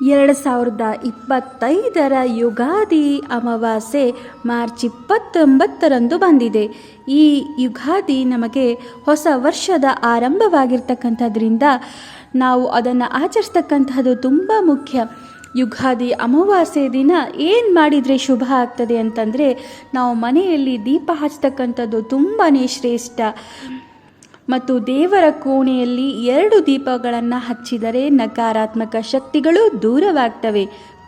ಎರಡು ಸಾವಿರದ ಇಪ್ಪತ್ತೈದರ ಯುಗಾದಿ ಅಮಾವಾಸ್ಯೆ ಮಾರ್ಚ್ ಇಪ್ಪತ್ತೊಂಬತ್ತರಂದು ಬಂದಿದೆ. ಈ ಯುಗಾದಿ ನಮಗೆ ಹೊಸ ವರ್ಷದ ಆರಂಭವಾಗಿರ್ತಕ್ಕಂಥದ್ರಿಂದ ನಾವು ಅದನ್ನು ಆಚರಿಸ್ತಕ್ಕಂಥದ್ದು ತುಂಬ ಮುಖ್ಯ. ಯುಗಾದಿ ಅಮಾವಾಸ್ಯೆ ದಿನ ಏನು ಮಾಡಿದರೆ ಶುಭ ಆಗ್ತದೆ ಅಂತಂದರೆ ನಾವು ಮನೆಯಲ್ಲಿ ದೀಪ ಹಚ್ತಕ್ಕಂಥದ್ದು ತುಂಬಾ ಶ್ರೇಷ್ಠ. ಮತ್ತು ದೇವರ ಕೋಣೆಯಲ್ಲಿ ಎರಡು ದೀಪಗಳನ್ನು ಹಚ್ಚಿದರೆ ನಕಾರಾತ್ಮಕ ಶಕ್ತಿಗಳು ದೂರವಾಗ್ತವೆ.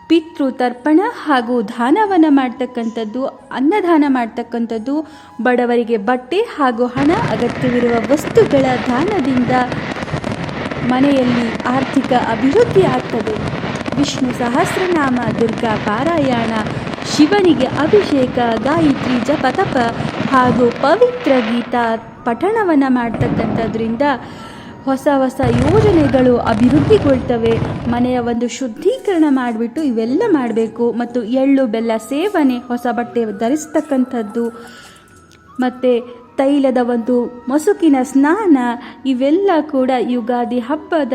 ಪಿತೃ ತರ್ಪಣ ಹಾಗೂ ದಾನವನ್ನು ಮಾಡ್ತಕ್ಕಂಥದ್ದು, ಅನ್ನದಾನ ಮಾಡ್ತಕ್ಕಂಥದ್ದು, ಬಡವರಿಗೆ ಬಟ್ಟೆ ಹಾಗೂ ಹಣ ಅಗತ್ಯವಿರುವ ವಸ್ತುಗಳ ದಾನದಿಂದ ಮನೆಯಲ್ಲಿ ಆರ್ಥಿಕ ಅಭಿವೃದ್ಧಿ ಆಗ್ತದೆ. ವಿಷ್ಣು ಸಹಸ್ರನಾಮ, ದುರ್ಗಾ ಪಾರಾಯಣ, ಶಿವನಿಗೆ ಅಭಿಷೇಕ, ಗಾಯತ್ರಿ ಜಪತಪ ಹಾಗೂ ಪವಿತ್ರ ಗೀತಾ ಪಠಣವನ್ನು ಮಾಡ್ತಕ್ಕಂಥದ್ರಿಂದ ಹೊಸ ಹೊಸ ಯೋಜನೆಗಳು ಅಭಿವೃದ್ಧಿಗೊಳ್ತವೆ. ಮನೆಯ ಒಂದು ಶುದ್ಧೀಕರಣ ಮಾಡಿಬಿಟ್ಟು ಇವೆಲ್ಲ ಮಾಡಬೇಕು. ಮತ್ತು ಎಳ್ಳು, ಬೆಲ್ಲ ಸೇವನೆ ಹೊಸ ಬಟ್ಟೆ ಧರಿಸ್ತಕ್ಕಂಥದ್ದು. ಮತ್ತು ತೈಲದ ಒಂದು ಮಸುಕಿನ ಸ್ನಾನ ಇವೆಲ್ಲ ಕೂಡ ಯುಗಾದಿ ಹಬ್ಬದ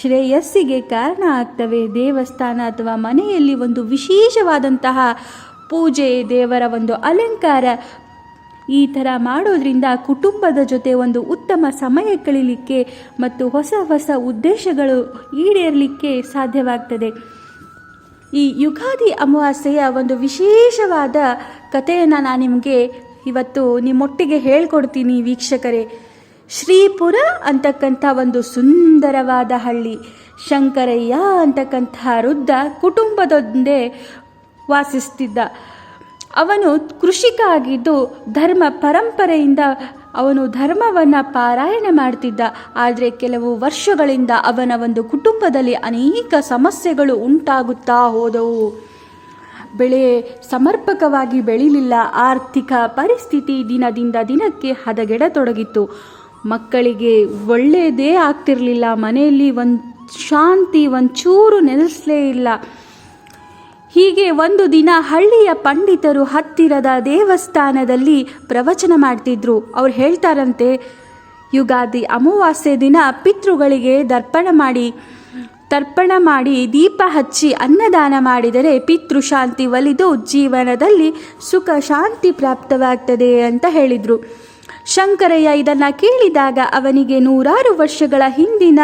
ಶ್ರೇಯಸ್ಸಿಗೆ ಕಾರಣ ಆಗ್ತವೆ. ದೇವಸ್ಥಾನ ಅಥವಾ ಮನೆಯಲ್ಲಿ ಒಂದು ವಿಶೇಷವಾದಂತಹ ಪೂಜೆ, ದೇವರ ಒಂದು ಅಲಂಕಾರ ಈ ಥರ ಮಾಡೋದ್ರಿಂದ ಕುಟುಂಬದ ಜೊತೆ ಒಂದು ಉತ್ತಮ ಸಮಯ ಕಳೀಲಿಕ್ಕೆ ಮತ್ತು ಹೊಸ ಹೊಸ ಉದ್ದೇಶಗಳು ಈಡೇರಲಿಕ್ಕೆ ಸಾಧ್ಯವಾಗ್ತದೆ. ಈ ಯುಗಾದಿ ಅಮಾವಾಸ್ಯೆಯ ಒಂದು ವಿಶೇಷವಾದ ಕಥೆಯನ್ನು ನಾನು ನಿಮಗೆ ಇವತ್ತು ನಿಮ್ಮೊಟ್ಟಿಗೆ ಹೇಳ್ಕೊಡ್ತೀನಿ ವೀಕ್ಷಕರೇ. ಶ್ರೀಪುರ ಅಂತಕ್ಕಂಥ ಒಂದು ಸುಂದರವಾದ ಹಳ್ಳಿ, ಶಂಕರಯ್ಯ ಅಂತಕ್ಕಂಥ ವೃದ್ಧ ಕುಟುಂಬದೊಂದೇ ವಾಸಿಸ್ತಿದ್ದ. ಅವನು ಕೃಷಿಕ ಆಗಿದ್ದು ಧರ್ಮ ಪರಂಪರೆಯಿಂದ ಅವನು ಧರ್ಮವನ್ನು ಪಾರಾಯಣ ಮಾಡ್ತಿದ್ದ. ಆದರೆ ಕೆಲವು ವರ್ಷಗಳಿಂದ ಅವನ ಒಂದು ಕುಟುಂಬದಲ್ಲಿ ಅನೇಕ ಸಮಸ್ಯೆಗಳು ಉಂಟಾಗುತ್ತಾ ಹೋದವು. ಬೆಳೆ ಸಮರ್ಪಕವಾಗಿ ಬೆಳಿಲಿಲ್ಲ. ಆರ್ಥಿಕ ಪರಿಸ್ಥಿತಿ ದಿನದಿಂದ ದಿನಕ್ಕೆ ಹದಗೆಡತೊಡಗಿತ್ತು. ಮಕ್ಕಳಿಗೆ ಒಳ್ಳೆಯದೇ ಆಗ್ತಿರಲಿಲ್ಲ. ಮನೆಯಲ್ಲಿ ಒಂದು ಶಾಂತಿ, ಒಂಚೂರು ನೆಲೆಸಲೇ ಇಲ್ಲ. ಹೀಗೆ ಒಂದು ದಿನ ಹಳ್ಳಿಯ ಪಂಡಿತರು ಹತ್ತಿರದ ದೇವಸ್ಥಾನದಲ್ಲಿ ಪ್ರವಚನ ಮಾಡ್ತಿದ್ರು. ಅವ್ರು ಹೇಳ್ತಾರಂತೆ, ಯುಗಾದಿ ಅಮಾವಾಸ್ಯೆ ದಿನ ಪಿತೃಗಳಿಗೆ ದರ್ಪಣ ಮಾಡಿ ತರ್ಪಣ ಮಾಡಿ ದೀಪ ಹಚ್ಚಿ ಅನ್ನದಾನ ಮಾಡಿದರೆ ಪಿತೃ ಶಾಂತಿ ಒಲಿದು ಜೀವನದಲ್ಲಿ ಸುಖ ಶಾಂತಿ ಪ್ರಾಪ್ತವಾಗ್ತದೆ ಅಂತ ಹೇಳಿದರು. ಶಂಕರಯ್ಯ ಇದನ್ನು ಕೇಳಿದಾಗ ಅವನಿಗೆ ನೂರಾರು ವರ್ಷಗಳ ಹಿಂದಿನ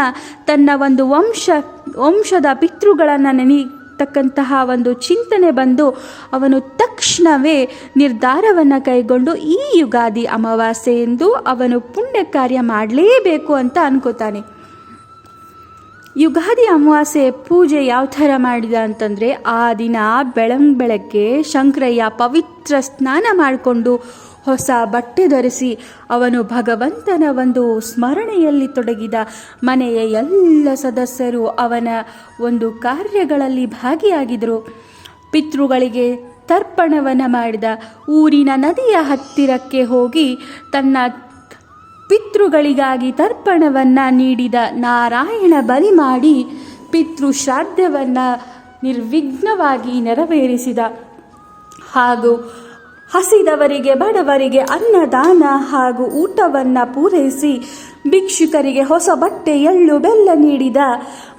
ತನ್ನ ಒಂದು ವಂಶ, ವಂಶದ ಪಿತೃಗಳನ್ನು ನೆನೆಯತಕ್ಕಂತಹ ಒಂದು ಚಿಂತನೆ ಬಂದು ಅವನು ತಕ್ಷಣವೇ ನಿರ್ಧಾರವನ್ನು ಕೈಗೊಂಡು ಈ ಯುಗಾದಿ ಅಮಾವಾಸ್ಯೆ ಎಂದು ಅವನು ಪುಣ್ಯ ಕಾರ್ಯ ಮಾಡಲೇಬೇಕು ಅಂತ ಅನ್ಕೋತಾನೆ. ಯುಗಾದಿ ಅಮಾವಾಸ್ಯೆ ಪೂಜೆ ಯಾವ ಥರ ಮಾಡಿದ ಅಂತಂದರೆ ಆ ದಿನ ಬೆಳಂಗ್ ಬೆಳಗ್ಗೆ ಶಂಕರಯ್ಯ ಪವಿತ್ರ ಸ್ನಾನ ಮಾಡಿಕೊಂಡು ಹೊಸ ಬಟ್ಟೆ ಧರಿಸಿ ಅವನು ಭಗವಂತನ ಒಂದು ಸ್ಮರಣೆಯಲ್ಲಿ ತೊಡಗಿದ ಮನೆಯ ಎಲ್ಲ ಸದಸ್ಯರು ಅವನ ಒಂದು ಕಾರ್ಯಗಳಲ್ಲಿ ಭಾಗಿಯಾಗಿದ್ದರು. ಪಿತೃಗಳಿಗೆ ತರ್ಪಣವನ್ನು ಮಾಡಿದ ಊರಿನ ನದಿಯ ಹತ್ತಿರಕ್ಕೆ ಹೋಗಿ ತನ್ನ ಪಿತೃಗಳಿಗಾಗಿ ತರ್ಪಣವನ್ನು ನೀಡಿದ ನಾರಾಯಣ ಬಲಿ ಮಾಡಿ ಪಿತೃ ಶ್ರಾದ್ದವನ್ನು ನಿರ್ವಿಘ್ನವಾಗಿ ನೆರವೇರಿಸಿದ. ಹಾಗೂ ಹಸಿದವರಿಗೆ, ಬಡವರಿಗೆ ಅನ್ನದಾನ ಹಾಗೂ ಊಟವನ್ನು ಪೂರೈಸಿ ಭಿಕ್ಷುಕರಿಗೆ ಹೊಸ ಬಟ್ಟೆ, ಎಳ್ಳು, ಬೆಲ್ಲ ನೀಡಿದ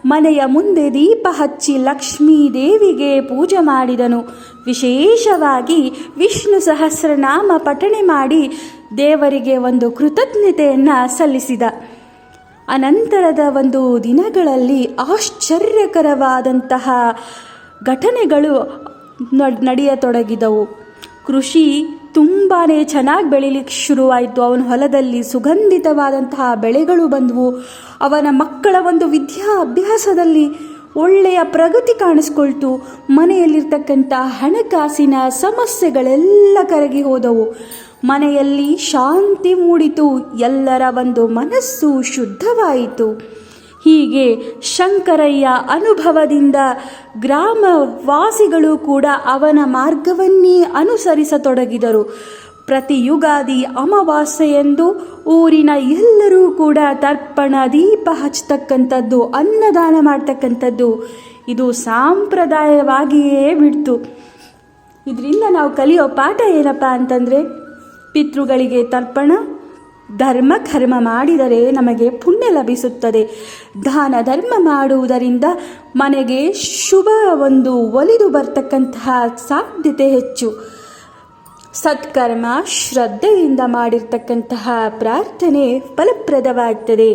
ಮನೆಯ ಮುಂದೆ ದೀಪ ಹಚ್ಚಿ ಲಕ್ಷ್ಮೀ ದೇವಿಗೆ ಪೂಜೆ ಮಾಡಿದನು. ವಿಶೇಷವಾಗಿ ವಿಷ್ಣು ಸಹಸ್ರನಾಮ ಪಠಣೆ ಮಾಡಿ ದೇವರಿಗೆ ಒಂದು ಕೃತಜ್ಞತೆಯನ್ನು ಸಲ್ಲಿಸಿದ. ಅನಂತರದ ಒಂದು ದಿನಗಳಲ್ಲಿ ಆಶ್ಚರ್ಯಕರವಾದಂತಹ ಘಟನೆಗಳು ನಡೆಯತೊಡಗಿದವು. ಕೃಷಿ ತುಂಬಾ ಚೆನ್ನಾಗಿ ಬೆಳಿಲಿಕ್ಕೆ ಶುರುವಾಯಿತು. ಅವನ ಹೊಲದಲ್ಲಿ ಸುಗಂಧಿತವಾದಂತಹ ಬೆಳೆಗಳು ಬಂದವು. ಅವನ ಮಕ್ಕಳ ಒಂದು ವಿದ್ಯಾ ಅಭ್ಯಾಸದಲ್ಲಿ ಒಳ್ಳೆಯ ಪ್ರಗತಿ ಕಾಣಿಸ್ಕೊಳ್ತು. ಮನೆಯಲ್ಲಿರ್ತಕ್ಕಂಥ ಹಣಕಾಸಿನ ಸಮಸ್ಯೆಗಳೆಲ್ಲ ಕರಗಿ ಹೋದವು. ಮನೆಯಲ್ಲಿ ಶಾಂತಿ ಮೂಡಿತು. ಎಲ್ಲರ ಒಂದು ಮನಸ್ಸು ಶುದ್ಧವಾಯಿತು. ಹೀಗೆ ಶಂಕರಯ್ಯ ಅನುಭವದಿಂದ ಗ್ರಾಮವಾಸಿಗಳು ಕೂಡ ಅವನ ಮಾರ್ಗವನ್ನೇ ಅನುಸರಿಸತೊಡಗಿದರು. ಪ್ರತಿ ಯುಗಾದಿ ಅಮಾವಾಸ್ಯೆಯೆಂದು ಊರಿನ ಎಲ್ಲರೂ ಕೂಡ ತರ್ಪಣ ದೀಪ ಹಚ್ಚತಕ್ಕಂಥದ್ದು, ಅನ್ನದಾನ ಮಾಡ್ತಕ್ಕಂಥದ್ದು. ಇದು ಸಾಂಪ್ರದಾಯವಾಗಿಯೇ ಬಿಡ್ತು. ಇದರಿಂದ ನಾವು ಕಲಿಯೋ ಪಾಠ ಏನಪ್ಪ ಅಂತಂದರೆ, ಪಿತೃಗಳಿಗೆ ತರ್ಪಣ ಧರ್ಮ ಕರ್ಮ ಮಾಡಿದರೆ ನಮಗೆ ಪುಣ್ಯ ಲಭಿಸುತ್ತದೆ. ದಾನ ಧರ್ಮ ಮಾಡುವುದರಿಂದ ಮನೆಗೆ ಶುಭ ಒಂದು ಒಲಿದು ಬರ್ತಕ್ಕಂತಹ ಸಾಧ್ಯತೆ ಹೆಚ್ಚು. ಸತ್ಕರ್ಮ ಶ್ರದ್ಧೆಯಿಂದ ಮಾಡಿರ್ತಕ್ಕಂತಹ ಪ್ರಾರ್ಥನೆ ಫಲಪ್ರದವಾಗ್ತದೆ.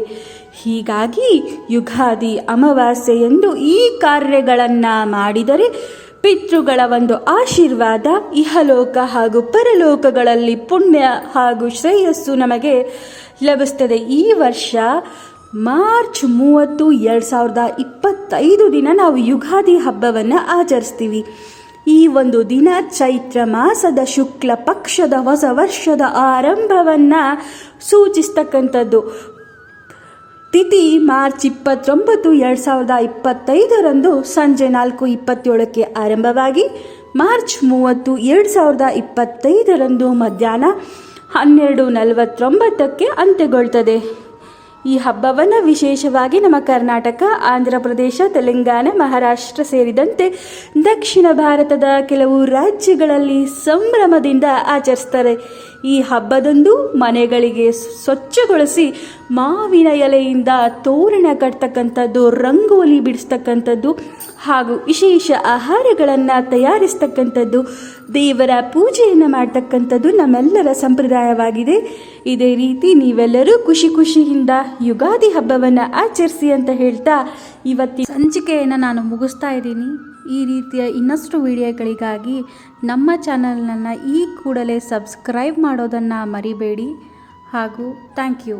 ಹೀಗಾಗಿ ಯುಗಾದಿ ಅಮಾವಾಸ್ಯೆ ಎಂದು ಈ ಕಾರ್ಯಗಳನ್ನು ಮಾಡಿದರೆ ಪಿತೃಗಳ ಒಂದು ಆಶೀರ್ವಾದ ಇಹಲೋಕ ಹಾಗೂ ಪರಲೋಕಗಳಲ್ಲಿ ಪುಣ್ಯ ಹಾಗೂ ಶ್ರೇಯಸ್ಸು ನಮಗೆ ಲಭಿಸ್ತದೆ ಈ ವರ್ಷ ಮಾರ್ಚ್ ಮೂವತ್ತು ಎರಡು ಸಾವಿರದ ಇಪ್ಪತ್ತೈದು ದಿನ ನಾವು ಯುಗಾದಿ ಹಬ್ಬವನ್ನು ಆಚರಿಸ್ತೀವಿ. ಈ ಒಂದು ದಿನ ಚೈತ್ರ ಮಾಸದ ಶುಕ್ಲ ಪಕ್ಷದ ಹೊಸ ವರ್ಷದ ಆರಂಭವನ್ನು ಸೂಚಿಸ್ತಕ್ಕಂಥದ್ದು. ತಿಥಿ ಮಾರ್ಚ್ ಇಪ್ಪತ್ತೊಂಬತ್ತು ಎರಡು ಸಾವಿರದ ಇಪ್ಪತ್ತೈದರಂದು ಸಂಜೆ ನಾಲ್ಕು ಇಪ್ಪತ್ತೇಳಕ್ಕೆ ಆರಂಭವಾಗಿ ಮಾರ್ಚ್ ಮೂವತ್ತು ಎರಡು ಸಾವಿರದ ಇಪ್ಪತ್ತೈದರಂದು ಮಧ್ಯಾಹ್ನ ಹನ್ನೆರಡು ನಲವತ್ತೊಂಬತ್ತಕ್ಕೆ ಅಂತ್ಯಗೊಳ್ತದೆ. ಈ ಹಬ್ಬವನ್ನು ವಿಶೇಷವಾಗಿ ನಮ್ಮ ಕರ್ನಾಟಕ, ಆಂಧ್ರ ಪ್ರದೇಶ, ತೆಲಂಗಾಣ, ಮಹಾರಾಷ್ಟ್ರ ಸೇರಿದಂತೆ ದಕ್ಷಿಣ ಭಾರತದ ಕೆಲವು ರಾಜ್ಯಗಳಲ್ಲಿ ಸಂಭ್ರಮದಿಂದ ಆಚರಿಸ್ತಾರೆ. ಈ ಹಬ್ಬದಂದು ಮನೆಗಳಿಗೆ ಸ್ವಚ್ಛಗೊಳಿಸಿ ಮಾವಿನ ಎಲೆಯಿಂದ ತೋರಣ ಕಟ್ತಕ್ಕಂಥದ್ದು, ರಂಗೋಲಿ ಬಿಡಿಸ್ತಕ್ಕಂಥದ್ದು ಹಾಗೂ ವಿಶೇಷ ಆಹಾರಗಳನ್ನು ತಯಾರಿಸ್ತಕ್ಕಂಥದ್ದು ದೇವರ ಪೂಜೆಯನ್ನು ಮಾಡ್ತಕ್ಕಂಥದ್ದು ನಮ್ಮೆಲ್ಲರ ಸಂಪ್ರದಾಯವಾಗಿದೆ. ಇದೇ ರೀತಿ ನೀವೆಲ್ಲರೂ ಖುಷಿ ಖುಷಿಯಿಂದ ಯುಗಾದಿ ಹಬ್ಬವನ್ನು ಆಚರಿಸಿ ಅಂತ ಹೇಳ್ತಾ ಇವತ್ತಿನ ಸಂಚಿಕೆಯನ್ನು ನಾನು ಮುಗಿಸ್ತಾ ಇದ್ದೀನಿ. ಈ ರೀತಿಯ ಇನ್ನಷ್ಟು ವಿಡಿಯೋಗಳಿಗಾಗಿ ನಮ್ಮ ಚಾನಲ್ನನ್ನು ಈ ಕೂಡಲೇ ಸಬ್ಸ್ಕ್ರೈಬ್ ಮಾಡೋದನ್ನು ಮರಿಬೇಡಿ. ಹಾಗೂ ಥ್ಯಾಂಕ್ ಯು.